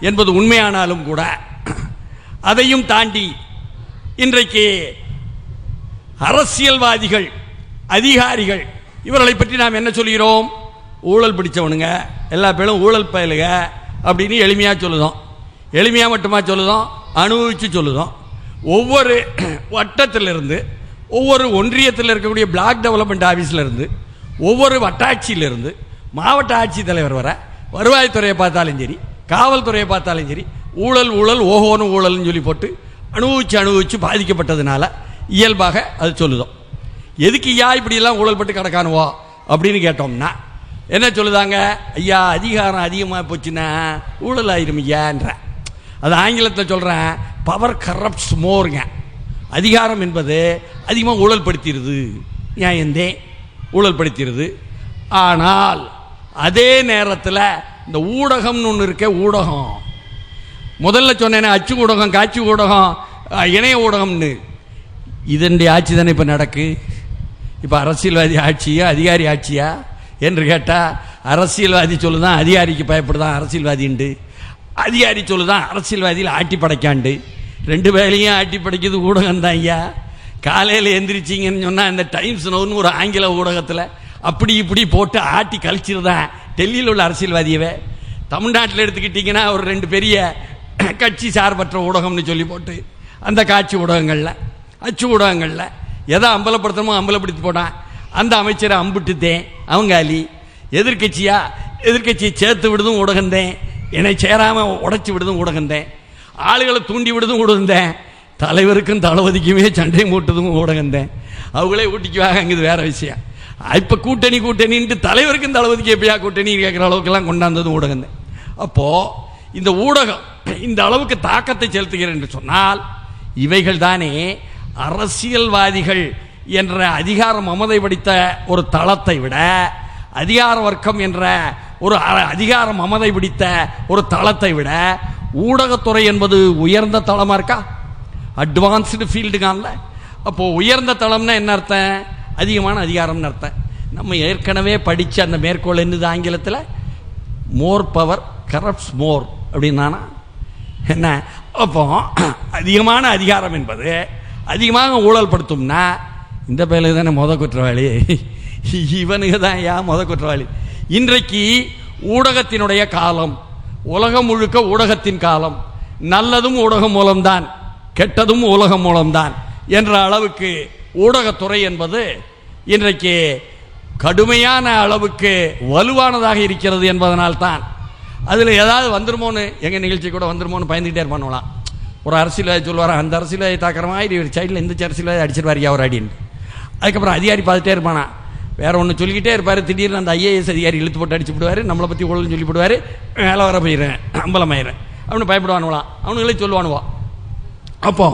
என்பது உண்மையானாலும் கூட அதையும் தாண்டி இன்றைக்கு அரசியல்வாதிகள் அதிகாரிகள் இவர்களை பற்றி நாம் என்ன சொல்கிறோம்? ஊழல் பிடிச்சவனுங்க எல்லா பேரும் ஊழல் பயலுக அப்படின்னு எளிமையாக சொல்லுதோம். எளிமையாக மட்டுமா சொல்லுதோம்? அனுபவித்து சொல்லுதோம். ஒவ்வொரு வட்டத்திலிருந்து ஒவ்வொரு ஒன்றியத்தில் இருக்கக்கூடிய பிளாக் டெவலப்மெண்ட் ஆஃபீஸிலிருந்து ஒவ்வொரு வட்டாட்சியிலிருந்து மாவட்ட ஆட்சித்தலைவர் வர வருவாய்த்துறையை பார்த்தாலும் சரி காவல்துறையை பார்த்தாலும் சரி ஊழல் ஊழல் ஓஹோன்னு ஊழல்னு சொல்லி போட்டு அனுபவிச்சு அனுபவிச்சு பாதிக்கப்பட்டதுனால இயல்பாக அது சொல்லுதோம். எதுக்கு ஐயா இப்படியெல்லாம் ஊழல்பட்டு கிடக்கானுவோ அப்படின்னு கேட்டோம்னா என்ன சொல்லுதாங்க? ஐயா அதிகாரம் அதிகமாக போச்சுன்னா ஊழல் ஆயிரும் ஐயான்ற. அது ஆங்கிலத்தில் சொல்கிறேன் பவர் கரப்ட்ஸ் மோருங்க அதிகாரம் என்பது அதிகமாக ஊழல் படுத்திடுது நியாயந்தே ஊழல் படுத்திடுது ஆனால் அதே நேரத்தில் இந்த ஊடகம்னு ஒன்று இருக்க ஊடகம். முதல்ல சொன்னேனே அச்சு ஊடகம் காட்சி ஊடகம் இணைய ஊடகம்னு. இதனுடைய ஆட்சி தானே இப்போ நடக்கு? இப்போ அரசியல்வாதி ஆட்சியா அதிகாரி ஆட்சியா? என்று கேட்டால் அரசியல்வாதி சொல்லுதான் அதிகாரிக்கு பயப்படுதான் அரசியல்வாதிண்டு அதிகாரி சொல்லுதான் அரசியல்வாதியில் ஆட்டி படைக்காண்டு ரெண்டு வேலையும் ஆட்டி படைக்கிறது ஊடகம் தான் ஐயா. காலையில் எந்திரிச்சிங்கன்னு சொன்னால் இந்த டைம்ஸ் நோன்னு ஒரு ஆங்கில ஊடகத்தில் அப்படி இப்படி போட்டு ஆட்டி கழிச்சிருந்தேன் டெல்லியில் உள்ள அரசியல்வாதியவே தமிழ்நாட்டில் எடுத்துக்கிட்டிங்கன்னா ஒரு ரெண்டு பெரிய கட்சி சார்பற்ற ஊடகம்னு சொல்லி போட்டு அந்த காட்சி ஊடகங்களில் அச்சு ஊடகங்களில் எதை அம்பலப்படுத்தணுமோ அம்பலப்படுத்தி போட்டான். அந்த அமைச்சரை அம்பிட்டுத்தேன் அவங்க அலி. எதிர்க்கட்சியா? எதிர்க்கட்சியை சேர்த்து விடுதும் ஊடகந்தேன். என்னை சேராமல் உடைச்சி விடுதும் ஊடகந்தேன். ஆளுகளை தூண்டி விடுதும் ஊடகந்தேன். தலைவருக்கும் தளபதிக்குமே சண்டை மூட்டுதும் ஊடகந்தேன். அவங்களே ஊட்டிக்குவாங்க அங்கே வேற விஷயம். இப்போ கூட்டணி கூட்டணின்ட்டு தலைவருக்கும் தளபதிக்கு எப்படியா கூட்டணி கேட்குற அளவுக்கெல்லாம் கொண்டாந்தது ஊடகம் அப்போது இந்த ஊடகம் இந்த அளவுக்கு தாக்கத்தை செலுத்துகிறேன் என்று சொன்னால் இவைகள் தானே அரசியல்வாதிகள் என்ற அதிகார மமதை படித்த ஒரு தளத்தை விட அதிகார வர்க்கம் என்ற ஒரு அ- அதிகார மமதை பிடித்த ஒரு தளத்தை விட ஊடகத்துறை என்பது உயர்ந்த தளமாக இருக்கா? அட்வான்ஸ்டு ஃபீல்டுகான்ல அப்போது உயர்ந்த தளம்னா என்ன அர்த்தம்? அதிகமான அதிகாரம்னு அர்த்தம் நம்ம ஏற்கனவே படித்த அந்த மேற்கோள் என்னது ஆங்கிலத்தில்? மோர் பவர் கரப்ட்ஸ் மோர் அப்படின்னானா? என்ன? அப்போ அதிகமான அதிகாரம் என்பது அதிகமாக ஊழல் படுத்தும்னா இந்த பேருக்கு தானே மொத குற்றவாளி? இவனுக்கு தான் ஏன் மொத குற்றவாளி. இன்றைக்கு ஊடகத்தினுடைய காலம் உலகம் முழுக்க ஊடகத்தின் காலம் நல்லதும் ஊடகம் மூலம்தான் கெட்டதும் உலகம் மூலம்தான் என்ற அளவுக்கு ஊடகத்துறை என்பது இன்றைக்கு கடுமையான அளவுக்கு வலுவானதாக இருக்கிறது என்பதனால் தான் அதில் ஏதாவது வந்துருமோன்னு எங்கள் நிகழ்ச்சி கூட வந்துருமோன்னு பயந்துக்கிட்டே இருப்பானுலாம் ஒரு அரசியல்வாதி சொல்லுவார் அந்த அரசியல்வாதி தாக்கிற மாதிரி இவர் சைடில் இந்த அரசியல்வாதி அடிச்சிருவாரியா அவர் அடின்னு. அதுக்கப்புறம் அதிகாரி பார்த்துட்டே இருப்பானா. வேற ஒன்று சொல்லிக்கிட்டே இருப்பார் திடீர்னு அந்த ஐஏஎஸ் அதிகாரி இழுத்து போட்டு அடிச்சு விடுவார் நம்மளை பற்றி ஒழுங்கு சொல்லி போடுவார் மேலே வர போயிடுறேன் அம்பலமாயிடுறேன் அவனு பயப்படுவானுவலாம். அவனுங்களே சொல்லுவானுவா. அப்போ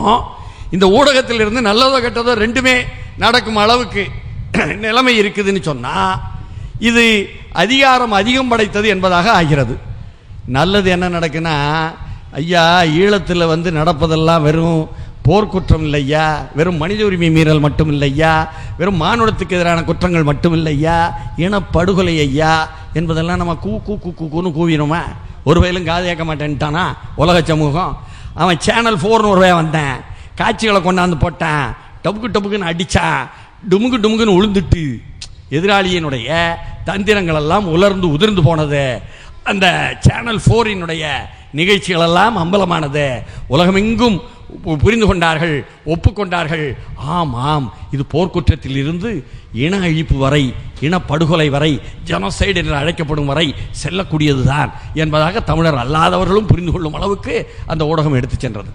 இந்த ஊடகத்திலிருந்து நல்லதோ கெட்டதோ ரெண்டுமே நடக்கும் அளவுக்கு நிலைமை இருக்குதுன்னு சொன்னால் இது அதிகாரம் அதிகம் படைத்தது என்பதாக ஆகிறது. நல்லது என்ன நடக்குன்னா ஐயா ஈழத்தில் வந்து நடப்பதெல்லாம் வெறும் போர்க்குற்றம் இல்லையா? வெறும் மனித உரிமை மீறல் மட்டும் இல்லையா? வெறும் மானுடத்துக்கு எதிரான குற்றங்கள் மட்டும் இல்லையா? இனப்படுகொலை ஐயா? என்பதெல்லாம் நம்ம கூ கூ கூ கூன்னு கூவினோமா. ஒரு வயலும் காது கேட்க மாட்டேன்ட்டானா உலக சமூகம்? அவன் சேனல் ஃபோர்னு ஒரு வயன் வந்தேன். காட்சிகளை கொண்டாந்து போட்டான். டபுக்கு டபுக்குன்னு அடித்தான் டுமுங்கு டுமுக்குன்னு உளுந்துட்டு எதிராளியினுடைய தந்திரங்கள் எல்லாம் உலர்ந்து உதிர்ந்து போனது. அந்த சேனல் ஃபோரினுடைய நிகழ்ச்சிகள் எல்லாம் அம்பலமானது. உலகமெங்கும் புரிந்து கொண்டார்கள் ஒப்புக்கொண்டார்கள். ஆம் ஆம் இது போர்க்குற்றத்தில் இருந்து இன அழிப்பு வரை இனப்படுகொலை வரை ஜெனோசைடு என்று அழைக்கப்படும் வரை செல்லக்கூடியதுதான் என்பதாக தமிழர் அல்லாதவர்களும் புரிந்து கொள்ளும் அளவுக்கு அந்த ஊடகம் எடுத்துச் சென்றது.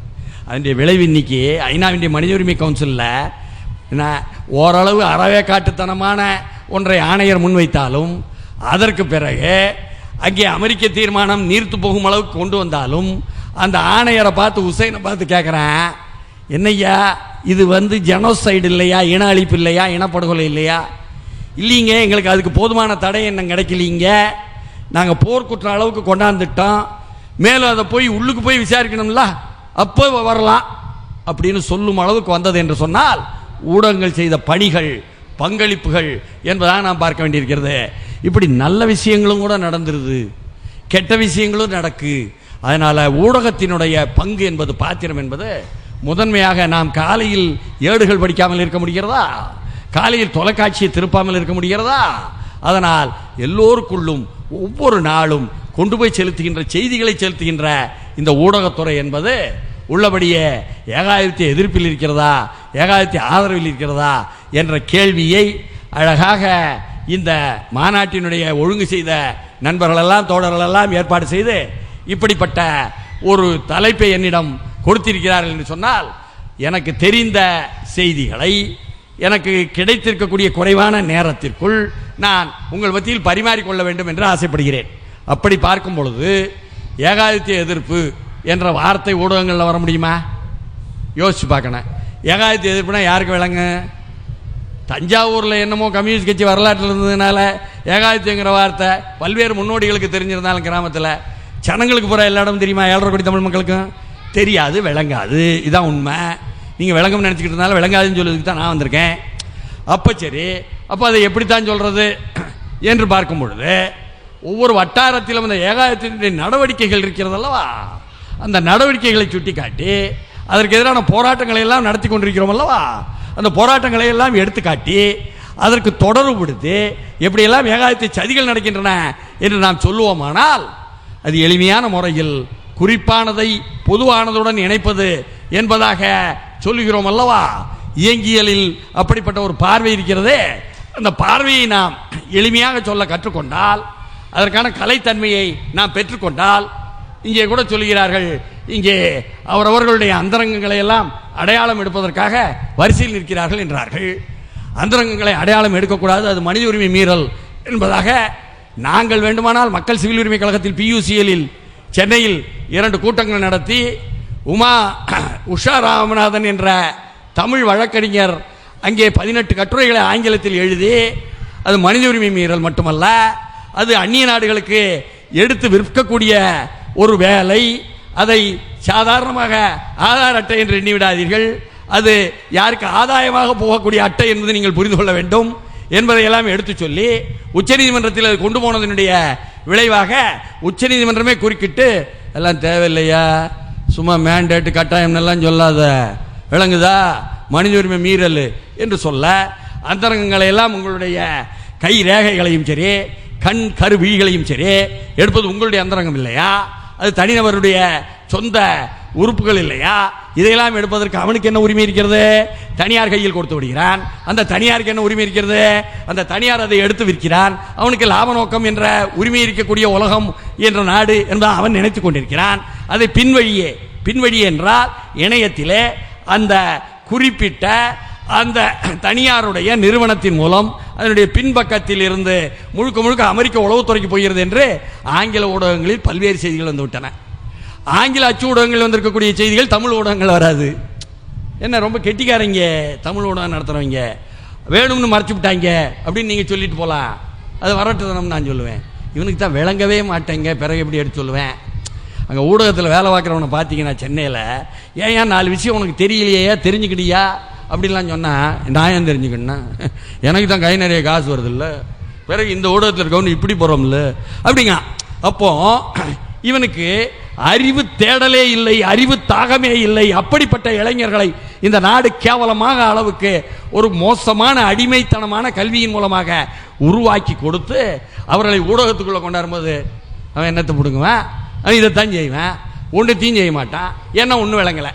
அதனுடைய விளைவு இன்னைக்கு ஐநாவின் மனித உரிமை கவுன்சிலில் என்ன ஓரளவு அறவே காட்டுத்தனமான ஒன்றை ஆணையர் முன்வைத்தாலும் அதற்கு பிறகு அங்கே அமெரிக்க தீர்மானம் நீர்த்து போகும் அளவுக்கு கொண்டு வந்தாலும் அந்த ஆணையரை பார்த்து உசைனை பார்த்து கேட்குறேன் என்னய்யா இது வந்து ஜெனோசைடு இல்லையா இன அழிப்பு இல்லையா இனப்படுகொலை இல்லையா? இல்லைங்க எங்களுக்கு அதுக்கு போதுமான தடை என்ன கிடைக்கலீங்க. நாங்கள் போர்க்குற்ற அளவுக்கு கொண்டாந்துட்டோம். மேலும் அதை போய் உள்ளுக்கு போய் விசாரிக்கணும்ல அப்போ வரலாம். அப்படின்னு சொல்லும் அளவுக்கு வந்தது என்று சொன்னால் ஊடகங்கள் செய்த பணிகள் பங்களிப்புகள் என்பதாக நாம் பார்க்க வேண்டியிருக்கிறது. இப்படி நல்ல விஷயங்களும் கூட நடந்துருது. கெட்ட விஷயங்களும் நடக்கு. அதனால் ஊடகத்தினுடைய பங்கு என்பது பாத்திரம் என்பது முதன்மையாக நாம் காலையில் ஏடுகள் படிக்காமல் இருக்க முடிகிறதா? காலையில் தொலைக்காட்சியை திருப்பாமல் இருக்க முடிகிறதா? அதனால் எல்லோருக்குள்ளும் ஒவ்வொரு நாளும் கொண்டு போய் செலுத்துகின்ற செய்திகளை செலுத்துகின்ற இந்த ஊடகத்துறை என்பது உள்ளபடியே ஏகாதிபத்திய எதிர்ப்பில் இருக்கிறதா? ஏகாதிபத்திய ஆதரவில் இருக்கிறதா என்ற கேள்வியை அழகாக இந்த மாநாட்டினுடைய ஒழுங்கு செய்த நண்பர்களெல்லாம் தோழர்களெல்லாம் ஏற்பாடு செய்து இப்படிப்பட்ட ஒரு தலைப்பை என்னிடம் கொடுத்திருக்கிறார்கள் என்று சொன்னால் எனக்கு தெரிந்த செய்திகளை எனக்கு கிடைத்திருக்கக்கூடிய குறைவான நேரத்திற்குள் நான் உங்கள் மத்தியில் பரிமாறிக்கொள்ள வேண்டும் என்று ஆசைப்படுகிறேன். அப்படி பார்க்கும் பொழுது ஏகாதித்ய எதிர்ப்பு என்ற வார்த்தை ஊடகங்களில் வர முடியுமா? யோசிச்சு பார்க்கணும். ஏகாதித்ய எதிர்ப்புனா யாருக்கு விளங்க? தஞ்சாவூரில் என்னமோ கம்யூனிஸ்ட் கட்சி வரலாற்றில் இருந்ததுனால ஏகாதிபத்தியங்கிற வார்த்தை பல்வேறு முன்னோடிகளுக்கு தெரிஞ்சிருந்தாலும் கிராமத்தில். ஜனங்களுக்கு போகிற எல்லா இடமும் தெரியுமா? ஏழரை கோடி தமிழ் மக்களுக்கும்? தெரியாது விளங்காது. இதுதான் உண்மை. நீங்கள் விளங்கும் நினச்சிக்கிட்டு இருந்தாலும் விளங்காதுன்னு சொல்லுறதுக்கு தான் நான் வந்திருக்கேன். அப்போ சரி அப்போ அதை எப்படித்தான் சொல்கிறது என்று பார்க்கும் பொழுது ஒவ்வொரு வட்டாரத்திலும் அந்த ஏகாதித்தினுடைய நடவடிக்கைகள் இருக்கிறதல்லவா? அந்த நடவடிக்கைகளை சுட்டிக்காட்டி அதற்கு எதிரான போராட்டங்களை எல்லாம் நடத்தி கொண்டிருக்கிறோம் அல்லவா? அந்த போராட்டங்களை எல்லாம் எடுத்துக்காட்டி அதற்கு தொடர்பு கொடுத்து எப்படியெல்லாம் ஏகாதித்த சதிகள் நடக்கின்றன என்று நாம் சொல்லுவோமானால் அது எளிமையான முறையில் குறிப்பானதை பொதுவானதுடன் இணைப்பது என்பதாக சொல்லுகிறோம் அல்லவா? இயங்கியலில் அப்படிப்பட்ட ஒரு பார்வை இருக்கிறதே. அந்த பார்வையை நாம் எளிமையாக சொல்ல கற்றுக்கொண்டால் அதற்கான கலைத்தன்மையை நாம் பெற்றுக்கொண்டால் இங்கே கூட சொல்கிறார்கள் இங்கே அவரவர்களுடைய அந்தரங்கங்களை எல்லாம் அடையாளம் எடுப்பதற்காக வரிசையில் நிற்கிறார்கள் என்றார்கள். அந்தரங்கங்களை அடையாளம் எடுக்கக்கூடாது அது மனித உரிமை மீறல் என்பதாக நாங்கள் வேண்டுமானால் மக்கள் சிவில் உரிமை கழகத்தில் பியூசிஎல்லில் சென்னையில் இரண்டு கூட்டங்கள் நடத்தி உமா உஷா ராமநாதன் என்ற தமிழ் வழக்கறிஞர் அங்கே பதினெட்டு கட்டுரைகளை ஆங்கிலத்தில் எழுதி அது மனித உரிமை மீறல் மட்டுமல்ல அது அந்நிய நாடுகளுக்கு எடுத்து விற்கக்கூடிய ஒரு வேலை அதை சாதாரணமாக ஆதார் அட்டை என்று எண்ணிவிடாதீர்கள். அது யாருக்கு ஆதாயமாக போகக்கூடிய அட்டை என்பதை நீங்கள் புரிந்து கொள்ள வேண்டும் என்பதை எல்லாம் எடுத்து சொல்லி உச்சநீதிமன்றத்தில் அது கொண்டு போனதனுடைய விளைவாக உச்சநீதிமன்றமே குறுக்கிட்டு எல்லாம் தேவையில்லையா? சும்மா மேண்டேட் கட்டாயம் எல்லாம் சொல்லாத. விளங்குதா? மனித உரிமை மீறல் என்று சொல்ல அந்தரங்கங்களை எல்லாம் உங்களுடைய கை ரேகைகளையும் சரி கண் கருவிகளையும் சரி எடுப்பது உங்களுடைய அந்தரங்கம் இல்லையா? அது தனிநபருடைய சொந்த உறுப்புகள் இல்லையா? இதையெல்லாம் எடுப்பதற்கு அவனுக்கு என்ன உரிமை இருக்கிறது? தனியார் கையில் கொடுத்து விடுகிறான். அந்த தனியாருக்கு என்ன உரிமை இருக்கிறது? அந்த தனியார் அதை எடுத்து விற்கிறான். அவனுக்கு லாப நோக்கம் என்ற உரிமை இருக்கக்கூடிய உலகம் என்ற நாடு என்பதை அவன் நினைத்து கொண்டிருக்கிறான். அதை பின்வழியே பின்வழி என்றால் இணையத்திலே அந்த குறிப்பிட்ட அந்த தனியாருடைய நிறுவனத்தின் மூலம் அதனுடைய பின்பக்கத்தில் இருந்து முழுக்க முழுக்க அமெரிக்க உளவுத்துறைக்கு போகிறது என்று ஆங்கில ஊடகங்களில் பல்வேறு செய்திகள் வந்து விட்டன. ஆங்கில அச்சு ஊடகங்கள் வந்திருக்கக்கூடிய செய்திகள் தமிழ் ஊடகங்கள் வராது. என்ன ரொம்ப கெட்டிக்காரங்க தமிழ் ஊடகம் நடத்துகிறவங்க வேணும்னு மறைச்சு விட்டாங்க அப்படின்னு நீங்கள் சொல்லிட்டு போகலாம் அது வரட்டுதனம் நான் சொல்லுவேன். இவனுக்கு தான் விளங்கவே மாட்டேங்க. பிறகு எப்படி எடுத்து சொல்லுவேன்? அங்கே ஊடகத்தில் வேலை பார்க்குறவனை பார்த்தீங்கன்னா சென்னையில் ஏன் ஏன் நாலு விஷயம் உனக்கு தெரியலையே தெரிஞ்சுக்கிட்டியா? அப்படின்லாம் சொன்னால் நியாயம் தெரிஞ்சுக்கணும்னா. எனக்கு தான் கை நிறைய காசு வருதில்ல. பிறகு இந்த ஊடகத்தில் இருக்கவனு இப்படி போகிறோம்ல அப்படிங்க. அப்போ இவனுக்கு அறிவு தேடலே இல்லை அறிவு தாகமே இல்லை. அப்படிப்பட்ட இளைஞர்களை இந்த நாடு கேவலமாக அளவுக்கு ஒரு மோசமான அடிமைத்தனமான கல்வியின் மூலமாக உருவாக்கி கொடுத்து அவர்களை ஊடகத்துக்குள்ளே கொண்டாடும்போது அவன் என்னத்தை பிடுங்குவேன்? அவன் இதைத்தான் செய்வேன். ஒன்றுத்தையும் செய்ய மாட்டான். ஏன்னா ஒன்றும் விளங்கலை.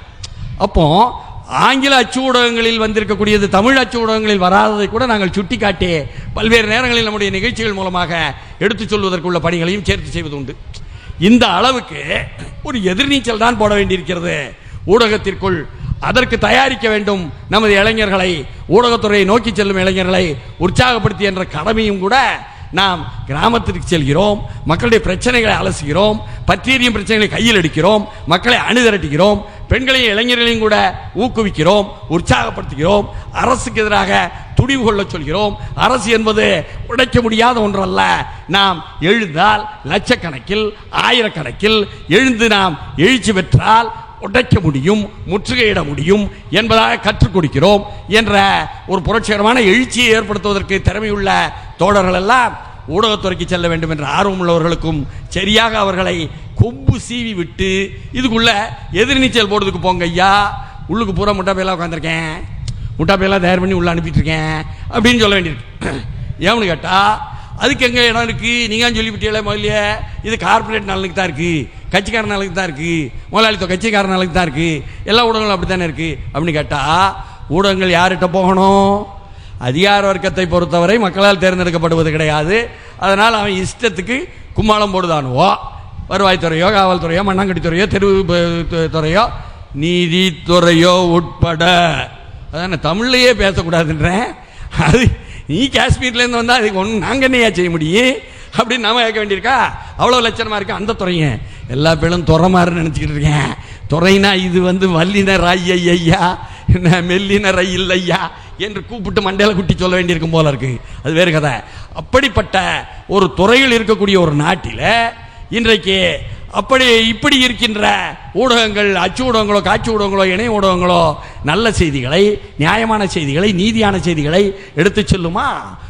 அப்போது ஆங்கில அச்சு ஊடகங்களில் வந்திருக்கக்கூடியது தமிழ் அச்சு ஊடகங்களில் வராததை கூட நாங்கள் சுட்டிக்காட்டி பல்வேறு நேரங்களில் நம்முடைய நிகழ்ச்சிகள் மூலமாக எடுத்துச் சொல்வதற்குள்ள பணிகளையும் சேர்த்து செய்வது உண்டு இந்த அளவுக்கு ஒரு எதிர்நீச்சல் தான் போட வேண்டியிருக்கிறது. ஊடகத்திற்குள் அதற்கு தயாரிக்க வேண்டும் நமது இளைஞர்களை ஊடகத்துறையை நோக்கி செல்லும் இளைஞர்களை உற்சாகப்படுத்தி என்ற கடமையும் கூட நாம் கிராமத்திற்கு செல்கிறோம். மக்களுடைய பிரச்சனைகளை அலசுகிறோம். பற்றியறியும் பிரச்சனைகளை கையில் எடுக்கிறோம். மக்களை அணிதிரட்டுகிறோம். பெண்களையும் இளைஞர்களையும் கூட ஊக்குவிக்கிறோம் உற்சாகப்படுத்துகிறோம் அரசுக்கு எதிராக துணிவு கொள்ள சொல்கிறோம். அரசு என்பது உடைக்க முடியாத ஒன்றல்ல. நாம் எழுந்தால் லட்சக்கணக்கில் ஆயிரக்கணக்கில் எழுந்து நாம் எழுச்சி பெற்றால் உடைக்க முடியும் முற்றுகையிட முடியும் என்பதாக கற்றுக் கொடுக்கிறோம் என்ற ஒரு புரட்சிகரமான எழுச்சியை ஏற்படுத்துவதற்கு திறமையுள்ள தோழர்கள் எல்லாம் ஊடகத்துறைக்கு செல்ல வேண்டும் என்ற ஆர்வம் உள்ளவர்களுக்கும் சரியாக அவர்களை கொம்பு சீவி விட்டு இதுக்குள்ள எதிர்நீச்சல் போடுறதுக்கு போங்க ஐயா. உள்ளுக்கு பூரா முட்டாப்பையெல்லாம் உட்காந்துருக்கேன் முட்டாப்பையெல்லாம் தயார் பண்ணி உள்ள அனுப்பிட்டுருக்கேன் அப்படின்னு சொல்ல வேண்டியிருக்கு. ஏன்னு கேட்டால் அதுக்கு எங்கே இடம் இருக்குது நீங்கள் சொல்லி விட்டீங்களே முதல்ல. இது கார்ப்பரேட் நலனுக்கு தான் இருக்குது கட்சிக்கார நலனுக்கு தான் இருக்குது முதலாளித்துவ கட்சிக்கார நலனுக்கு தான் இருக்குது எல்லா ஊடகங்களும் அப்படித்தானே இருக்குது அப்படின்னு கேட்டால் ஊடகங்கள் யார்கிட்ட போகணும்? அதிகார வர்க்கத்தை பொறுத்தவரை மக்களால் தேர்ந்தெடுக்கப்படுவது கிடையாது. அதனால் அவன் இஷ்டத்துக்கு கும்மாளம் போடுதானுவோ வருவாய்த்துறையோ காவல்துறையோ மண்ணாங்கட்டித்துறையோ தெரு துறையோ நீதித்துறையோ உட்பட. அதான் தமிழ்லையே பேசக்கூடாதுன்றேன். அது நீ காஷ்மீர்லேருந்து வந்தால் அதுக்கு ஒன்று நாங்கள் என்னையா செய்ய முடியும்? அப்படின்னு நாம கேட்க வேண்டியிருக்கா? அவ்வளோ லட்சணமாக இருக்கு அந்த துறைங்க எல்லா பேரும் துறை மாதிரி நினச்சிக்கிட்டு இருக்கேன். துறைனா இது வந்து வல்லின ராய் ஐயா. என்ன மெல்லின ரயில் ஐயா. என்று கூப்பிட்டு மண்டையில குட்டி சொல்ல வேண்டியிருக்கும் போல இருக்கு. அது வேறு கதை. அப்படிப்பட்ட ஒரு துறையில் இருக்கக்கூடிய ஒரு நாட்டில் இன்றைக்கு அப்படி இப்படி இருக்கின்ற ஊடகங்கள் அச்சு ஊடகங்களோ காட்சி ஊடகங்களோ இணைய ஊடகங்களோ நல்ல செய்திகளை நியாயமான செய்திகளை நீதியான செய்திகளை எடுத்து செல்லுமா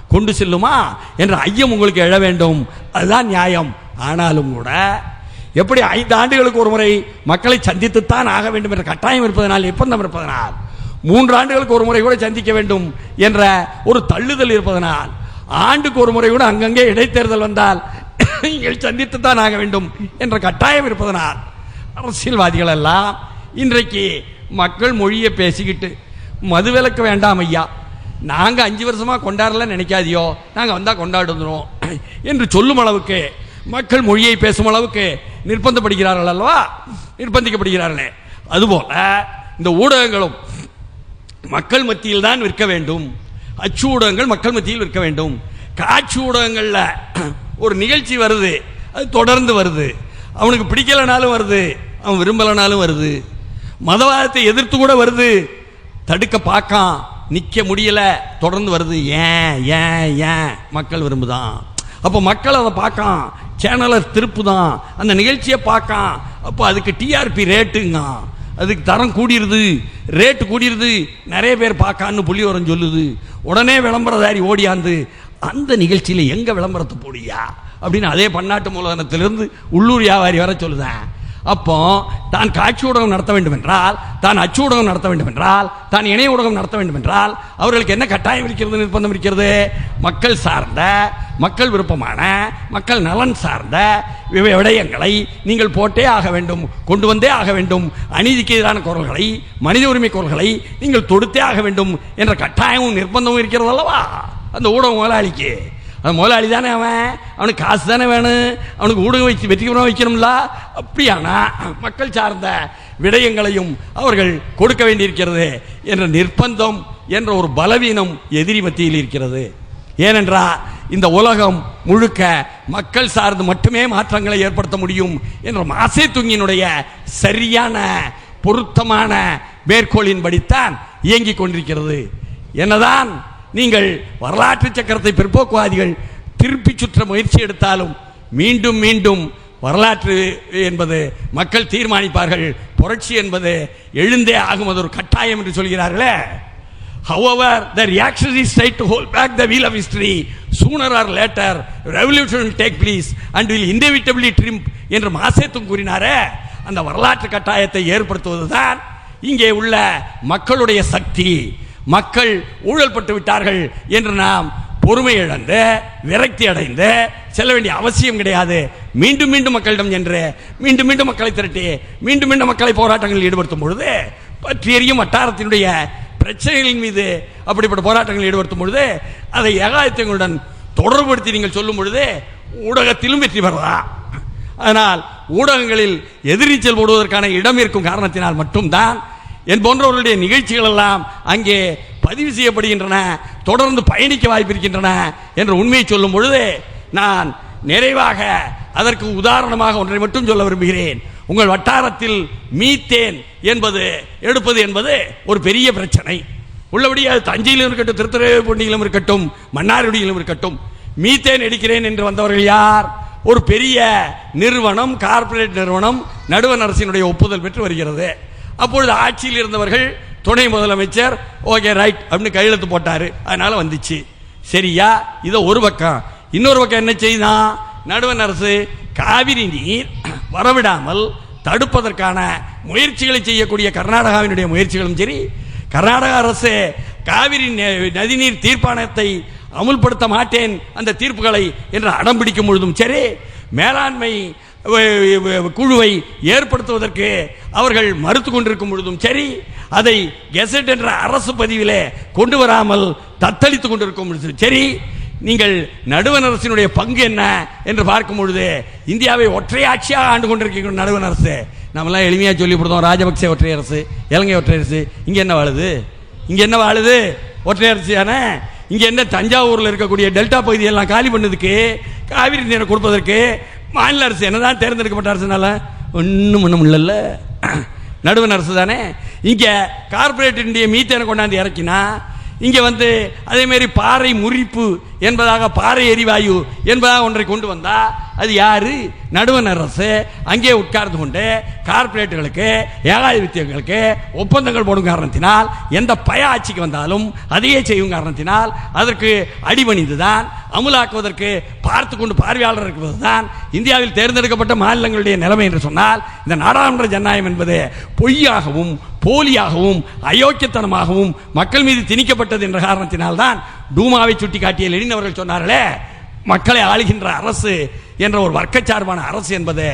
கொண்டு செல்லுமா என்ற ஐயம் உங்களுக்கு எழ வேண்டும். அதுதான் நியாயம். ஆனாலும் கூட எப்படி ஐந்து ஆண்டுகளுக்கு ஒரு முறை மக்களை சந்தித்துத்தான் ஆக வேண்டும் என்ற கட்டாயம் இருப்பதனால் எப்பந்தம் இருப்பதனால் மூன்று ஆண்டுகளுக்கு ஒரு முறை கூட சந்திக்க வேண்டும் என்ற ஒரு தள்ளுதல் இருப்பதனால் ஆண்டுக்கு ஒரு முறை கூட அங்கங்கே இடைத்தேர்தல் வந்தால் நீங்கள் சந்தித்துத்தான் ஆக வேண்டும் என்ற கட்டாயம் இருப்பதனால் அரசியல்வாதிகள் எல்லாம் இன்றைக்கு மக்கள் மொழியை பேசிக்கிட்டு மதுவிலக்கு வேண்டாம் ஐயா நாங்கள் அஞ்சு வருஷமாக கொண்டாடல நினைக்காதியோ நாங்கள் வந்தால் கொண்டாடுறோம் என்று சொல்லும் அளவுக்கு மக்கள் மொழியை பேசும் அளவுக்கு நிர்பந்தப்படுகிறார்கள் அல்லவா? நிர்பந்திக்கப்படுகிறார்களே. அதுபோல இந்த ஊடகங்களும் மக்கள் மத்தியில் தான் விற்க வேண்டும். அச்சு ஊடகங்கள் மக்கள் மத்தியில் விற்க வேண்டும். காட்சி ஊடகங்களில் ஒரு நிகழ்ச்சி வருது. அது தொடர்ந்து வருது. அவனுக்கு பிடிக்கலனாலும் வருது. அவன் விரும்பலனாலும் வருது. மதவாதத்தை எதிர்த்து கூட வருது. தடுக்க பார்க்கான். நிற்க முடியலை. தொடர்ந்து வருது. ஏன் ஏன் ஏன்? மக்கள் விரும்புதான். அப்போ மக்கள் அதை பார்க்கான். சேனலை திருப்புதான். அந்த நிகழ்ச்சியை பார்க்கான். அப்போ அதுக்கு டிஆர்பி ரேட்டுங்க அதுக்கு தரம் கூடிருது ரேட்டு கூடிருது நிறைய பேர் பார்க்கான்னு புள்ளிவரம் சொல்லுது. உடனே விளம்பரதாரி ஓடியாந்து அந்த நிகழ்ச்சியில் எங்கே விளம்பரத்தை போடியா அப்படின்னு அதே பன்னாட்டு மூலதனத்திலிருந்து உள்ளூர் வியாபாரி வர சொல்லுதேன். அப்போ தான் காட்சி ஊடகம் நடத்த வேண்டும் என்றால் தான் அச்சு ஊடகம் நடத்த வேண்டும் என்றால் தான் இணைய ஊடகம் நடத்த வேண்டும் என்றால் அவர்களுக்கு என்ன கட்டாயம் இருக்கிறது நிர்பந்தம் இருக்கிறது? மக்கள் சார்ந்த மக்கள் விருப்பமான மக்கள் நலன் சார்ந்த விடயங்களை நீங்கள் போட்டே ஆக வேண்டும் கொண்டு வந்தே ஆக வேண்டும். அநீதிக்கு எதிரான குரல்களை மனித உரிமை குரல்களை நீங்கள் தொடுத்தே ஆக வேண்டும் என்ற கட்டாயமும் நிர்பந்தமும் இருக்கிறது அல்லவா அந்த ஊடக முதலாளிக்கு. முதலாளி தானே அவன். அவனுக்கு காசு தானே வேணும். அவனுக்கு ஊடகம் வச்சு வெற்றிகரமாக வைக்கணும்ல. அப்படியானா மக்கள் சார்ந்த விடயங்களையும் அவர்கள் கொடுக்க வேண்டியிருக்கிறது என்ற நிர்பந்தம் என்ற ஒரு பலவீனம் எதிரி மத்தியில் இருக்கிறது. ஏனென்றால் இந்த உலகம் முழுக்க மக்கள் சார்ந்து மட்டுமே மாற்றங்களை ஏற்படுத்த முடியும் என்ற மாசே துங்கினுடைய சரியான பொருத்தமான மேற்கோளின்படித்தான் இயங்கிக் கொண்டிருக்கிறது. என்னதான் நீங்கள் வரலாற்று சக்கரத்தை பிற்போக்குவாதிகள் திருப்பி சுற்ற முயற்சி எடுத்தாலும் மீண்டும் மீண்டும் வரலாற்று என்பது மக்கள் தீர்மானிப்பார்கள். புரட்சி என்பது எழுந்தே ஆகும் அது ஒரு கட்டாயம் என்று சொல்கிறார்களே. However, the reactionaries try to hold back the wheel of history. Sooner or later, revolution will take place and will inevitably triumph என்று மாசேத்தும் கூறினாரே. அந்த வரலாற்று கட்டாயத்தை ஏற்படுத்துவதுதான் இங்கே உள்ள மக்களுடைய சக்தி. மக்கள் ஊழல்பட்டு விட்டார்கள் என்று நாம் பொறுமை இழந்து விரக்தி அடைந்து செல்ல வேண்டிய அவசியம் கிடையாது. மீண்டும் மீண்டும் மக்களிடம் என்று மீண்டும் மீண்டும் மக்களை திரட்டி மீண்டும் மீண்டும் மக்களை போராட்டங்களில் ஈடுபடுத்தும் பொழுது பற்றியறியும் வட்டாரத்தினுடைய பிரச்சனைகளின் மீது அப்படிப்பட்ட போராட்டங்களில் ஈடுபடுத்தும் பொழுது அதை ஏகாயத்தங்களுடன் தொடர்புபடுத்தி நீங்கள் சொல்லும் பொழுது ஊடகத்திலும் வெற்றி பெறலாம். அதனால் ஊடகங்களில் எதிர்நீச்சல் போடுவதற்கான இடம் இருக்கும் காரணத்தினால் மட்டும்தான் என் போன்றவர்களுடைய நிகழ்ச்சிகள் எல்லாம் அங்கே பதிவு செய்யப்படுகின்றன தொடர்ந்து பயணிக்க வாய்ப்பு இருக்கின்றன என்ற உண்மையை சொல்லும் பொழுது நான் நிறைவாக அதற்கு உதாரணமாக ஒன்றை மட்டும் சொல்ல விரும்புகிறேன். உங்கள் வட்டாரத்தில் மீத்தேன் என்பது எடுப்பது என்பது ஒரு பெரிய பிரச்சனை. உள்ளபடி அது தஞ்சையிலும் இருக்கட்டும் திருத்துறைப்பூண்டியிலும் இருக்கட்டும் மன்னார்குடியிலும் இருக்கட்டும். மீத்தேன் எடுக்கிறேன் என்று வந்தவர்கள் யார்? ஒரு பெரிய நிறுவனம் கார்ப்பரேட் நிறுவனம் நடுவன் அரசினுடைய ஒப்புதல் பெற்று வருகிறது. அப்பொழுது ஆட்சியில் இருந்தவர்கள் துணை முதலமைச்சர் ஓகே ரைட் அப்படின்னு கையெழுத்து போட்டார். அதனால வந்துச்சு. சரியா இதை ஒரு பக்கம். இன்னொரு பக்கம் என்ன செய்தான் நடுவண் அரசு காவிரி நீர் வரவிடாமல் தடுப்பதற்கான முயற்சிகளை செய்யக்கூடிய கர்நாடகாவினுடைய முயற்சிகளும் சரி கர்நாடக அரசு காவிரி நதிநீர் தீர்ப்பாணத்தை அமுல்படுத்த மாட்டேன் அந்த தீர்ப்புகளை என்று அடம் பிடிக்கும் பொழுதும் சரி மேலாண்மை குழுவை ஏற்படுத்துவதற்கு அவர்கள் மறுத்து கொண்டிருக்கும் பொழுதும் சரி அதை கெசட் என்ற அரசு பதிவிலே கொண்டு வராமல் தத்தளித்துக் கொண்டிருக்கும் பொழுதும் சரி நீங்கள் நடுவண் அரசினுடைய பங்கு என்ன என்று பார்க்கும் பொழுது இந்தியாவை ஒற்றையாட்சியாக ஆண்டு கொண்டிருக்கிற நடுவண் அரசு. நம்மளாம் எளிமையாக சொல்லி கொடுத்தோம் ராஜபக்சே ஒற்றை அரசு இலங்கை ஒற்றை அரசு. இங்கே என்ன வாழுது? இங்கே என்ன வாழுது? ஒற்றை அரசு தானே? இங்கே என்ன தஞ்சாவூரில் இருக்கக்கூடிய டெல்டா பகுதியெல்லாம் காலி பண்ணதுக்கு காவிரி நீரை கொடுப்பதற்கு மாநில அரசு என்னதான் தேர்ந்தெடுக்கப்பட்ட அரசுனால ஒன்றும் ஒன்றும் இல்லைல்ல நடுவன் அரசு தானே இங்கே கார்பரேட் மீத்தேனை கொண்டாந்து இறக்கினா இங்கே வந்து அதேமாரி பாறை முறிப்பு என்பதாக பாறை எரிவாயு என்பதாக ஒன்றை கொண்டு வந்தால் அது யார்? நடுவண் அரசு. அங்கே உட்கார்ந்து கொண்டு கார்பரேட்டுகளுக்கு ஏகாதிபத்தியங்களுக்கு ஒப்பந்தங்கள் போடும் காரணத்தினால் எந்த பய ஆட்சிக்கு வந்தாலும் அதையே செய்யும் காரணத்தினால் அதற்கு அடிபணிந்துதான் அமுலாக்குவதற்கு பார்த்து கொண்டு பார்வையாளர் தான் இந்தியாவில் தேர்ந்தெடுக்கப்பட்ட மாநிலங்களுடைய நிலைமை என்று சொன்னால் இந்த நாடாளுமன்ற ஜனநாயகம் என்பது பொய்யாகவும் போலியாகவும் அயோக்கியத்தனமாகவும் மக்கள் மீது திணிக்கப்பட்டது என்ற காரணத்தினால்தான் டூமாவை சுட்டி காட்டிய லெனின் அவர்கள் சொன்னார்களே மக்களை ஆளுகின்ற அரசு என்ற ஒரு வர்க்கச்சார்பான அரசு என்பது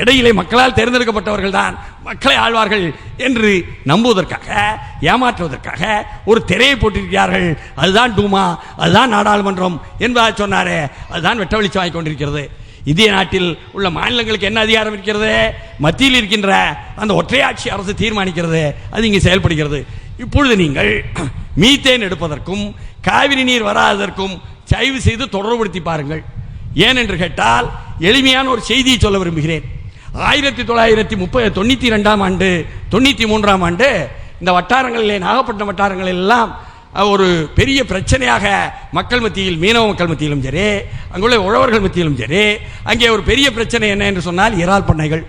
இடையிலே மக்களால் தேர்ந்தெடுக்கப்பட்டவர்கள் தான் மக்களை ஆழ்வார்கள் என்று நம்புவதற்காக ஏமாற்றுவதற்காக ஒரு திரையை போட்டிருக்கிறார்கள். அதுதான் டூமா அதுதான் நாடாளுமன்றம் என்பதாக சொன்னாரே அதுதான் வெட்ட வெளிச்சம் கொண்டிருக்கிறது. இந்திய நாட்டில் உள்ள மாநிலங்களுக்கு என்ன அதிகாரம் இருக்கிறது? மத்தியில் இருக்கின்ற அந்த ஒற்றையாட்சி அரசு தீர்மானிக்கிறது. அது இங்கே செயல்படுகிறது. இப்பொழுது நீங்கள் மீத்தேன் எடுப்பதற்கும் காவிரி நீர் வராததற்கும் சைவு செய்து தொடர்புபடுத்தி பாருங்கள். ஏனென்று கேட்டால் எளிமையான ஒரு செய்தியை சொல்ல விரும்புகிறேன். ஆயிரத்தி தொள்ளாயிரத்தி முப்பது தொண்ணூற்றி ரெண்டாம் ஆண்டு தொண்ணூற்றி மூன்றாம் ஆண்டு இந்த வட்டாரங்களிலே நாகப்பட்டினம் வட்டாரங்களில் எல்லாம் ஒரு பெரிய பிரச்சனையாக மக்கள் மத்தியில் மீனவ மக்கள் மத்தியிலும் சரி அங்குள்ள உழவர்கள் மத்தியிலும் சரி அங்கே ஒரு பெரிய பிரச்சனை என்ன என்று சொன்னால் இறால் பண்ணைகள்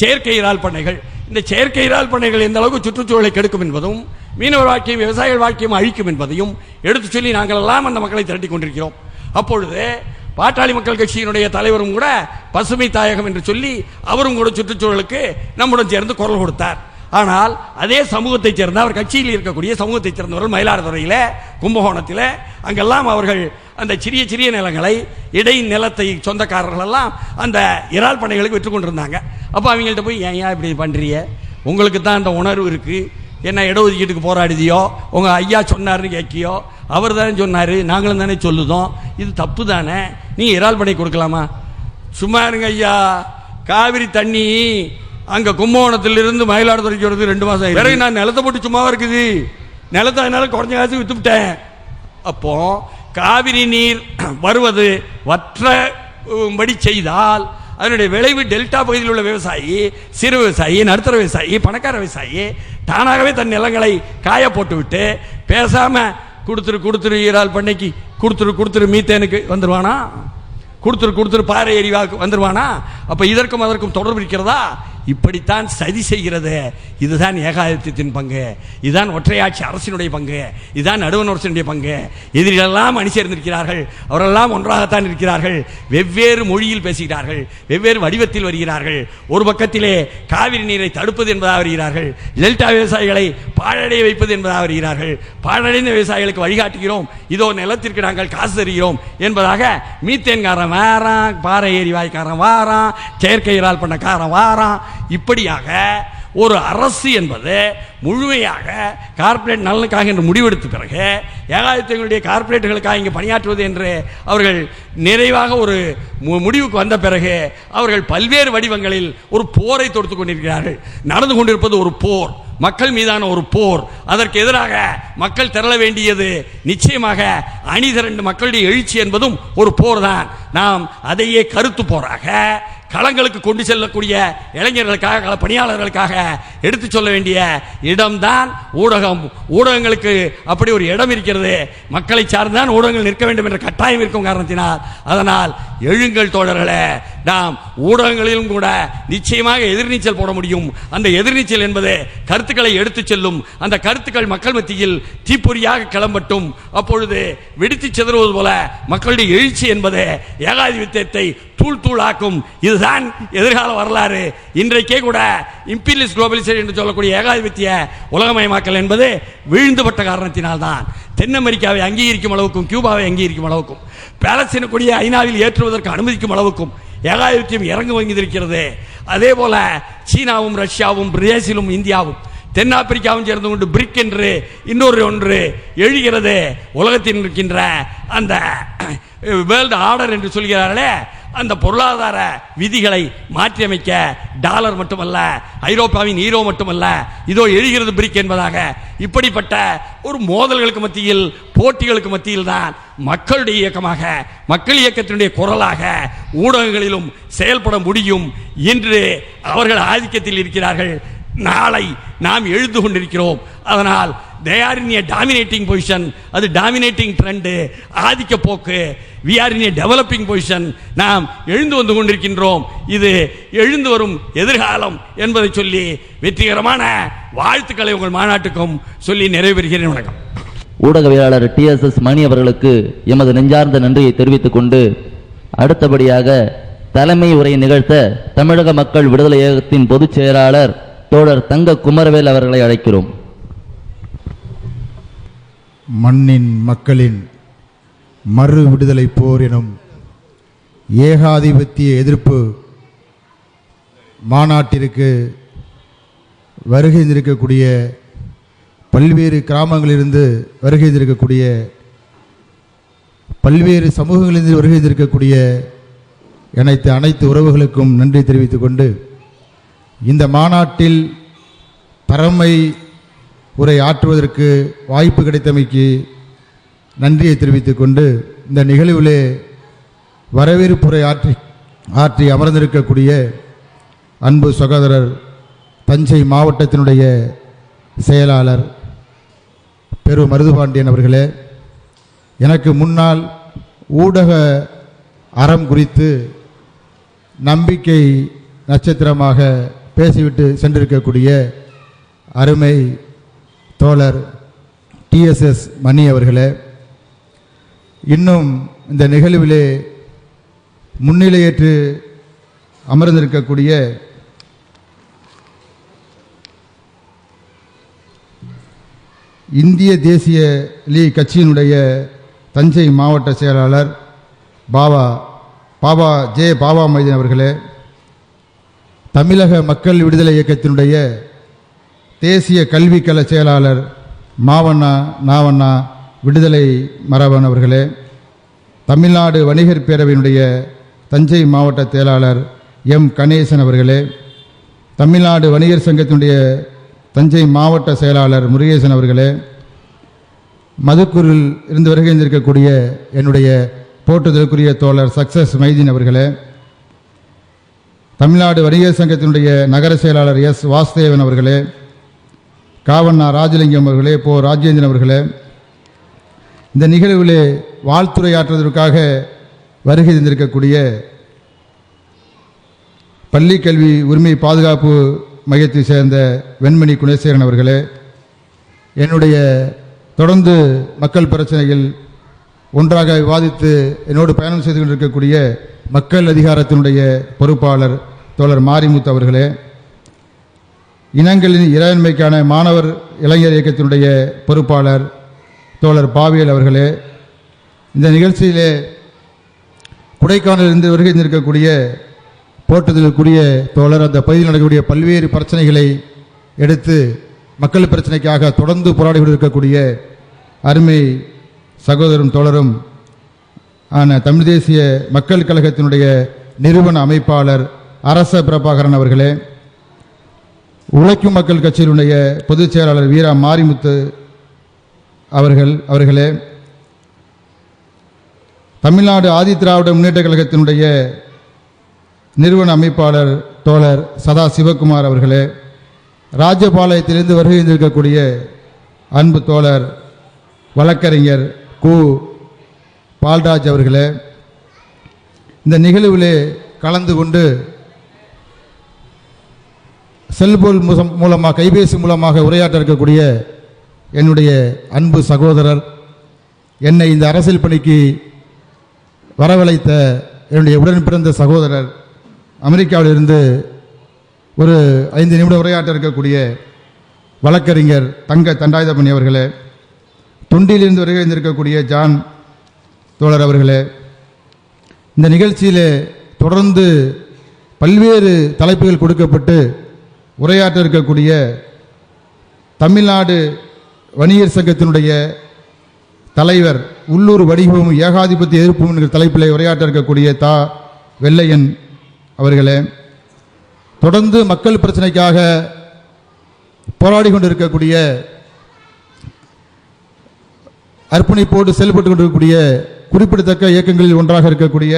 செயற்கை இறால் பண்ணைகள். இந்த செயற்கை இறால் பண்ணைகள் எந்த அளவுக்கு சுற்றுச்சூழலை கெடுக்கும் என்பதும் மீனவர் வாழ்க்கையும் விவசாயிகள் வாழ்க்கையும் அழிக்கும் என்பதையும் எடுத்து சொல்லி நாங்கள் எல்லாம் அந்த மக்களை திரட்டி கொண்டிருக்கிறோம். அப்பொழுது பாட்டாளி மக்கள் கட்சியினுடைய தலைவரும் கூட பசுமை தாயகம் என்று சொல்லி அவரும் கூட சுற்றுச்சூழலுக்கு நம்முடன் சேர்ந்து குரல் கொடுத்தார். ஆனால் அதே சமூகத்தைச் சேர்ந்த அவர் கட்சியில் இருக்கக்கூடிய சமூகத்தைச் சேர்ந்தவர்கள் மயிலாடுதுறையில் கும்பகோணத்தில் அங்கெல்லாம் அவர்கள் அந்த சிறிய சிறிய நிலங்களை இடை நிலத்தை சொந்தக்காரர்கள் எல்லாம் அந்த இறால் பண்ணைகளுக்கு விற்று கொண்டிருந்தாங்க. அப்போ அவங்கள்ட்ட போய் ஏன் ஏன் இப்படி பண்ணுறிய உங்களுக்கு தான் அந்த உணர்வு இருக்குது என்ன இடஒதுக்கீட்டுக்கு போராடுதியோ உங்கள் ஐயா சொன்னார்னு கேட்கியோ? அவர் தானே சொன்னார். நாங்களும் தானே சொல்லுதோம். இது தப்பு தானே? நீ இறால் பண்ணை கொடுக்கலாமா? சும்மா இருங்க ஐயா. காவிரி தண்ணி அங்க கும்பகோணத்திலிருந்து மயிலாடுதுறைக்கு வரது ரெண்டு மாசம் பிறகு நான் நிலத்தை போட்டு சும்மா இருக்குது? நிலத்தை அதனால குறைஞ்ச காசு வித்துவிட்டேன் அப்போ காவிரி நீர் வருவது வற்றபடி செய்தால் அதனுடைய விளைவு டெல்டா பகுதியில் உள்ள விவசாயி சிறு விவசாயி நடுத்தர விவசாயி பணக்கார விவசாயி தானாகவே தன் நிலங்களை காய போட்டுவிட்டு பேசாம கொடுத்துரு கொடுத்துரு ஈரால் பண்ணைக்கு கொடுத்துரு கொடுத்துரு மீத்தேனுக்கு வந்துருவானா? கொடுத்துரு கொடுத்துரு பாறை எரிவாக்கு வந்துருவானா? அப்போ இதற்கும் அதற்கும் தொடர்பு இருக்கிறதா? இப்படித்தான் சதி செய்கிறது. இதுதான் ஏகாதிபத்தியத்தின் பங்கு. இதுதான் ஒற்றையாட்சி அரசினுடைய பங்கு. இதுதான் நடுவன் அரசினுடைய பங்கு. எதிரிகளெல்லாம் அணி சேர்ந்திருக்கிறார்கள். அவரெல்லாம் ஒன்றாகத்தான் இருக்கிறார்கள். வெவ்வேறு மொழியில் பேசுகிறார்கள். வெவ்வேறு வடிவத்தில் வருகிறார்கள். ஒரு பக்கத்திலே காவிரி நீரை தடுப்பது என்பதாக வருகிறார்கள். டெல்டா விவசாயிகளை பாழடைய வைப்பது என்பதாக வருகிறார்கள். பாழடைந்த விவசாயிகளுக்கு வழிகாட்டுகிறோம். இதோ நிலத்திற்கு நாங்கள் காசு தருகிறோம் என்பதாக மீத்தேன்காரன் வாரான் பாறை எரிவாய்க்காரன் வாரான் செயற்கை இறால் பண்ணக்காரன் வாரான். இப்படியாக ஒரு அரசு என்பது முழுமையாக கார்ப்பரேட் நலனுக்காக என்று முடிவெடுத்த பிறகு ஏகாதிபத்தியங்களுடைய கார்ப்பரேட்டுகளுக்காக இங்கே பணியாற்றுவது என்று அவர்கள் நிறைவாக ஒரு முடிவுக்கு வந்த பிறகு அவர்கள் பல்வேறு வடிவங்களில் ஒரு போரை தொடுத்து கொண்டிருக்கிறார்கள். நடந்து கொண்டிருப்பது ஒரு போர் மக்கள் மீதான ஒரு போர். அதற்கு எதிராக மக்கள் திரள வேண்டியது நிச்சயமாக அணி திரண்டு மக்களுடைய எழுச்சி என்பதும் ஒரு போர் தான் நாம் அதையே கருத்து போராக களங்களுக்கு கொண்டு செல்லக்கூடிய இளைஞர்களுக்காக பணியாளர்களுக்காக எடுத்து சொல்ல வேண்டிய இடம்தான் ஊடகம். ஊடகங்களுக்கு அப்படி ஒரு இடம் இருக்கிறது. மக்களை சார்ந்தான் ஊடகங்கள் நிற்க வேண்டும் என்ற கட்டாயம் இருக்கும் காரணத்தினால். அதனால் எழுங்கள் தோழர்களே நாம் ஊடகங்களிலும் கூட நிச்சயமாக எதிர்நீச்சல் போட முடியும். அந்த எதிர்நீச்சல் என்பது கருத்துக்களை எடுத்துச் செல்லும். அந்த கருத்துக்கள் மக்கள் மத்தியில் தீப்பொறியாக கிளம்பட்டும். அப்பொழுது வெடித்து சிதறுவது போல மக்களுடைய எழுச்சி என்பது ஏகாதிபத்தியத்தை தூள் தூளாக்கும். இதுதான் எதிர்கால வரலாறு. இன்றைக்கே கூட இம்பீரியலிஸ்ட் குளோபலிசேஷன் என்று சொல்லக்கூடிய ஏகாதிபத்திய உலகமயமாக்கல் என்பது வீழ்ந்துபட்ட காரணத்தினால்தான். தென் அமெரிக்காவை அங்கீகரிக்கும் அளவுக்கும் கியூபாவை அங்கீகரிக்கும் அளவுக்கும் பாலஸ்தீன கொடியை ஐநாவில் ஏற்றுவதற்கு அனுமதிக்கும் அளவுக்கும் ஏகாதிபத்தியம் இறங்கு வங்கியிருக்கிறது அதே போல சீனாவும் ரஷ்யாவும் பிரேசிலும் இந்தியாவும் தென்னாப்பிரிக்காவும் சேர்ந்து கொண்டு பிரிக் என்று இன்னொரு ஒன்று எழுகிறது. உலகத்தில் இருக்கின்ற அந்த வேர்ல்டு ஆர்டர் என்று சொல்கிறார்களே அந்த பொருளாதார விதிகளை மாற்றியமைக்க டாலர் மட்டுமல்ல ஐரோப்பாவின் ஈரோ மட்டுமல்ல இதோ எழுகிறது பிரிக் என்பதாக இப்படிப்பட்ட ஒரு மோதல்களுக்கு மத்தியில் போட்டிகளுக்கு மத்தியில் தான் மக்களுடைய இயக்கமாக மக்கள் இயக்கத்தினுடைய குரலாக ஊடகங்களிலும் செயல்பட முடியும் என்று அவர்கள் ஆதிக்கத்தில் இருக்கிறார்கள். நாளை நாம் எழுந்து கொண்டிருக்கிறோம். அதனால் they are in a dominating position அது டாமினேட்டிங் ட்ரெண்டு ஆதிக்க போக்கு we are in a developing position நாம் எழுந்து வந்து கொண்டிருக்கின்றோம் இது எழுந்து வரும் எதிர்காலம் என்பதை சொல்லி வெற்றிகரமான வாழ்த்துக்களை உங்கள் மாநாட்டுக்கும் சொல்லி நிறைவேறுகிறேன் வணக்கம் ஊடகவியலாளர் டி எஸ் எஸ் மணி அவர்களுக்கு எமது நெஞ்சார்ந்த நன்றியை தெரிவித்துக் கொண்டு அடுத்தபடியாக தலைமை உரை நிகழ்த்த தமிழக மக்கள் விடுதலை இயக்கத்தின் பொதுச் செயலாளர் தோழர் தங்க குமரவேல் அவர்களை அழைக்கிறோம். மண்ணின் மக்களின் மறு விடுதலை போர் எனும் ஏகாதிபத்திய எதிர்ப்பு மாநாட்டிற்கு வருகை இருக்கக்கூடிய பல்வேறு கிராமங்களிலிருந்து வருகை இருக்கக்கூடிய பல்வேறு சமூகங்களிலிருந்து வருகை இருக்கக்கூடிய அனைத்து அனைத்து உறவுகளுக்கும் நன்றி தெரிவித்துக் கொண்டு இந்த மாநாட்டில் பரமை உரை ஆற்றுவதற்கு வாய்ப்பு கிடைத்தமைக்கு நன்றியை தெரிவித்துக் கொண்டு இந்த நிகழ்விலே வரவேற்புரை ஆற்றி ஆற்றி அமர்ந்திருக்கக்கூடிய அன்பு சகோதரர் தஞ்சை மாவட்டத்தினுடைய செயலாளர் பெரு மருதுபாண்டியன் அவர்களே எனக்கு முன்னால் ஊடக அறம் குறித்து நம்பிக்கை நட்சத்திரமாக பேசிவிட்டு சென்றிருக்கக்கூடிய அருமை தோழர் டிஎஸ்எஸ் மணி அவர்களே இன்னும் இந்த நிகழ்விலே முன்னிலையேற்று அமர்ந்திருக்கக்கூடிய இந்திய தேசிய லீக் கட்சியினுடைய தஞ்சை மாவட்ட செயலாளர் பாபா பாபா ஜே பாபா மைதீன் அவர்களே தமிழக மக்கள் விடுதலை இயக்கத்தினுடைய தேசிய கல்விக்கல செயலாளர் மாவண்ணா நாவண்ணா விடுதலை மரபன் அவர்களே தமிழ்நாடு வணிகர் பேரவையினுடைய தஞ்சை மாவட்ட செயலாளர் எம். கணேசன் அவர்களே தமிழ்நாடு வணிகர் சங்கத்தினுடைய தஞ்சை மாவட்ட செயலாளர் முருகேசன் அவர்களே மதுக்கூரில் இருந்து வருகின்றிருக்கக்கூடிய என்னுடைய போற்றுதலுக்குரிய தோழர் சக்சஸ் மைதீன் அவர்களே தமிழ்நாடு வணிகர் சங்கத்தினுடைய நகர செயலாளர் எஸ். வாசுதேவன் அவர்களே காவண்ணா ராஜலிங்கம் அவர்களே போ ராஜேந்திரன் அவர்களே இந்த நிகழ்விலே வாழ்த்துரையாற்றுவதற்காக வருகை தந்திருக்கக்கூடிய பள்ளி கல்வி உரிமை பாதுகாப்பு மையத்தை சேர்ந்த வெண்மணி குணசேகரன் அவர்களே என்னுடைய தொடர்ந்து மக்கள் பிரச்சனைகள் ஒன்றாக விவாதித்து என்னோடு பயணம் செய்து கொண்டிருக்கக்கூடிய மக்கள் அதிகாரத்தினுடைய பொறுப்பாளர் தோழர் மாரிமுத்து அவர்களே இனங்களின் இறையாண்மைக்கான மாணவர் இளைஞர் இயக்கத்தினுடைய பொறுப்பாளர் தோழர் பாவியல் அவர்களே இந்த நிகழ்ச்சியிலே கொடைக்கானலிருந்து வருகை நிற்கக்கூடிய போற்றுதலுக்குரிய தோழர் அந்த பகுதியில் நடக்கக்கூடிய பல்வேறு பிரச்சனைகளை எடுத்து மக்கள் பிரச்சனைக்காக தொடர்ந்து போராடி கொண்டிருக்கக்கூடிய அருமை சகோதரரும் தோழரும் ஆன தமிழ் தேசிய மக்கள் கழகத்தினுடைய நிறுவன அமைப்பாளர் அரச பிரபாகரன் அவர்களே உழைக்கும் மக்கள் கட்சியினுடைய பொதுச் செயலாளர் வீரா மாரிமுத்து அவர்கள் அவர்களே தமிழ்நாடு ஆதி திராவிட முன்னேற்ற கழகத்தினுடைய நிறுவன அமைப்பாளர் தோழர் சதா சிவகுமார் அவர்களே ராஜபாளையத்திலிருந்து வருகை இருக்கக்கூடிய அன்பு தோழர் வழக்கறிஞர் கு. பால்ராஜ் அவர்களே இந்த நிகழ்விலே கலந்து கொண்டு செல்போன் மூலம் மூலமாக கைபேசி மூலமாக உரையாற்ற இருக்கக்கூடிய என்னுடைய அன்பு சகோதரர் என்னை இந்த அரசியல் பணிக்கு வரவழைத்த என்னுடைய உடன் பிறந்த சகோதரர் அமெரிக்காவிலிருந்து ஒரு ஐந்து நிமிடம் உரையாற்ற இருக்கக்கூடிய வழக்கறிஞர் தங்க தண்டாயுதமணி அவர்களே தொண்டியிலிருந்து வருகை ஜான் தோழர் அவர்களே இந்த நிகழ்ச்சியில் தொடர்ந்து பல்வேறு தலைப்புகள் கொடுக்கப்பட்டு உரையாற்ற இருக்கக்கூடிய தமிழ்நாடு வணிகர் சங்கத்தினுடைய தலைவர் உள்ளூர் வடிவமும் ஏகாதிபத்திய எதிர்ப்பும் என்கிற தலைப்பில் உரையாற்ற இருக்கக்கூடிய தா. வெள்ளையன் அவர்களே தொடர்ந்து மக்கள் பிரச்சனைக்காக போராடி கொண்டிருக்கக்கூடிய அர்ப்பணிப்போடு செயல்பட்டு கொண்டிருக்கக்கூடிய குறிப்பிடத்தக்க இயக்கங்களில் ஒன்றாக இருக்கக்கூடிய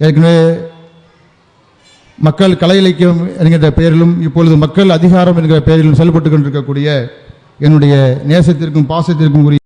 ஏற்கனவே மக்கள் கலை இலக்கியம் என்கின்ற பெயரிலும் இப்பொழுது மக்கள் அதிகாரம் என்கிற பெயரிலும் செயல்பட்டு கொண்டிருக்கக்கூடிய என்னுடைய நேசத்திற்கும் பாசத்திற்கும் உரிய